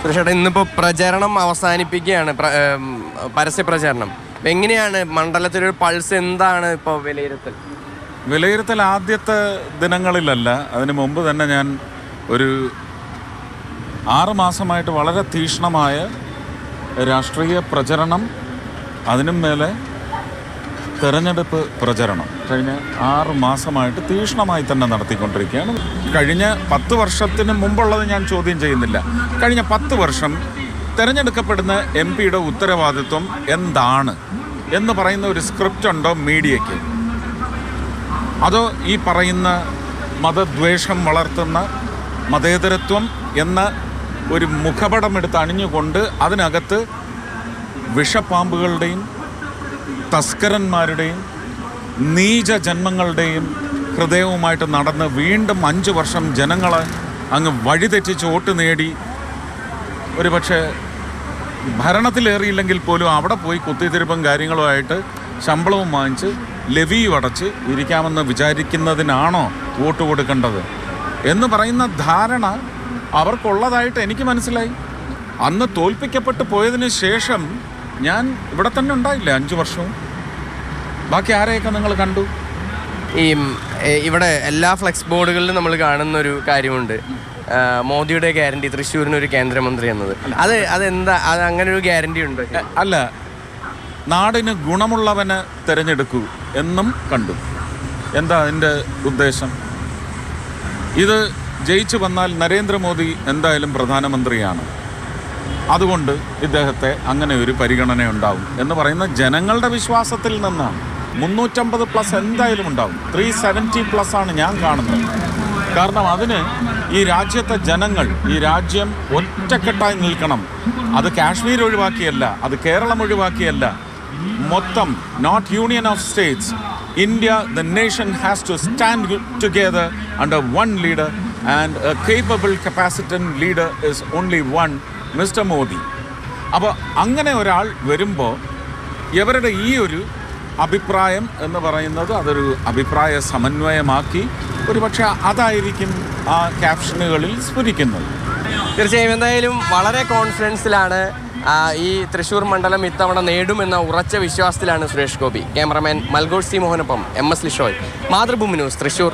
സുരേഷേട്ടാ ഇന്നിപ്പോൾ പ്രചരണം അവസാനിപ്പിക്കുകയാണ്. പരസ്യ പ്രചരണം. എങ്ങനെയാണ് മണ്ഡലത്തിലൊരു പൾസ് എന്താണ് ഇപ്പോൾ വിലയിരുത്തൽ? വിലയിരുത്തൽ ആദ്യത്തെ ദിനങ്ങളിലല്ല. അതിനു മുമ്പ് തന്നെ ഞാൻ ഒരു ആറ് മാസമായിട്ട് വളരെ തീഷ്ണമായ രാഷ്ട്രീയ പ്രചരണം അതിനും മേലെ തെരഞ്ഞെടുപ്പ് പ്രചരണം കഴിഞ്ഞ ആറ് മാസമായിട്ട് തീക്ഷ്ണമായി തന്നെ നടത്തിക്കൊണ്ടിരിക്കുകയാണ്. കഴിഞ്ഞ പത്ത് വർഷത്തിന് മുമ്പുള്ളത് ഞാൻ ചോദ്യം ചെയ്യുന്നില്ല. കഴിഞ്ഞ പത്ത് വർഷം തിരഞ്ഞെടുക്കപ്പെടുന്ന എം പിയുടെ ഉത്തരവാദിത്വം എന്താണ് എന്ന് പറയുന്ന ഒരു സ്ക്രിപ്റ്റ് ഉണ്ടോ മീഡിയയ്ക്ക്? അതോ ഈ പറയുന്ന മതദ്വേഷം വളർത്തുന്ന മതേതരത്വം എന്ന ഒരു മുഖപടം എടുത്ത് അണിഞ്ഞുകൊണ്ട് അതിനകത്ത് വിഷപ്പാമ്പുകളുടെയും തസ്കരന്മാരുടെയും നീച ജന്മങ്ങളുടെയും ഹൃദയവുമായിട്ട് നടന്ന് വീണ്ടും അഞ്ച് വർഷം ജനങ്ങളെ അങ്ങ് വഴിതെറ്റിച്ച് വോട്ട് നേടി. ഒരു പക്ഷേ ഭരണത്തിലേറിയില്ലെങ്കിൽ പോലും അവിടെ പോയി കുത്തിത്തിരിപ്പും കാര്യങ്ങളുമായിട്ട് ശമ്പളവും വാങ്ങിച്ച് ലെവിയും അടച്ച് ഇരിക്കാമെന്ന് വിചാരിക്കുന്നതിനാണോ വോട്ട് കൊടുക്കേണ്ടത്? എന്ന് പറയുന്ന ധാരണ അവർക്കുള്ളതായിട്ട് എനിക്ക് മനസ്സിലായി. അന്ന് തോൽപ്പിക്കപ്പെട്ട് പോയതിന് ശേഷം ഞാൻ ഇവിടെ തന്നെ ഉണ്ടായില്ല അഞ്ച് വർഷവും? ബാക്കി ആരെയൊക്കെ നിങ്ങൾ കണ്ടു? ഈ ഇവിടെ എല്ലാ ഫ്ലെക്സ് ബോർഡുകളിലും നമ്മൾ കാണുന്ന ഒരു കാര്യമുണ്ട് മോദിയുടെ ഗ്യാരണ്ടി തൃശ്ശൂരിന് ഒരു കേന്ദ്രമന്ത്രി എന്നത്. അത് അതെന്താ അത് അങ്ങനെ ഒരു ഗ്യാരണ്ടി ഉണ്ട്? അല്ല. നാടിന് ഗുണമുള്ളവനെ തിരഞ്ഞെടുക്കൂ എന്നും കണ്ടു. എന്താ അതിന്റെ ഉദ്ദേശം? ഇത് ജയിച്ചു വന്നാൽ നരേന്ദ്രമോദി എന്തായാലും പ്രധാനമന്ത്രിയാണ്. അതുകൊണ്ട് ഇദ്ദേഹത്തെ അങ്ങനെ ഒരു പരിഗണന ഉണ്ടാവും എന്ന് പറയുന്ന ജനങ്ങളുടെ വിശ്വാസത്തിൽ നിന്നാണ്. മുന്നൂറ്റമ്പത് പ്ലസ് എന്തായാലും ഉണ്ടാവും. ത്രീ സെവന്റി പ്ലസ് ആണ് ഞാൻ കാണുന്നത്. കാരണം അതിന് ഈ രാജ്യത്തെ ജനങ്ങൾ ഈ രാജ്യം ഒറ്റക്കെട്ടായി നിൽക്കണം. അത് കാശ്മീർ ഒഴിവാക്കിയല്ല അത് കേരളം ഒഴിവാക്കിയല്ല. മൊത്തം not union of states India the nation has to stand together under one leader and a capable capacitant leader is only one mister Modi. അപ്പോൾ അങ്ങനെ ഒരാൾ വരുമ്പോൾ ഇവരുടെ ഈ ഒരു അഭിപ്രായം എന്ന് പറയുന്നത് അതൊരു അഭിപ്രായ സമന്വയമാക്കി ഒരുപക്ഷെ അതായിരിക്കും ആ ക്യാപ്ഷനുകളിൽ സ്ഫുരിക്കുന്നത്. തീർച്ചയായും എന്തായാലും വളരെ കോൺഫിഡൻസിലാണ് ഈ തൃശൂർ മണ്ഡലം ഇത്തവണ നേടുമെന്ന ഉറച്ച വിശ്വാസത്തിലാണ് സുരേഷ് ഗോപി. ക്യാമറമാൻ മൽഗോഷ് C മോഹനൊപ്പം M S Lishoy. Mathrubhumi news Thrissur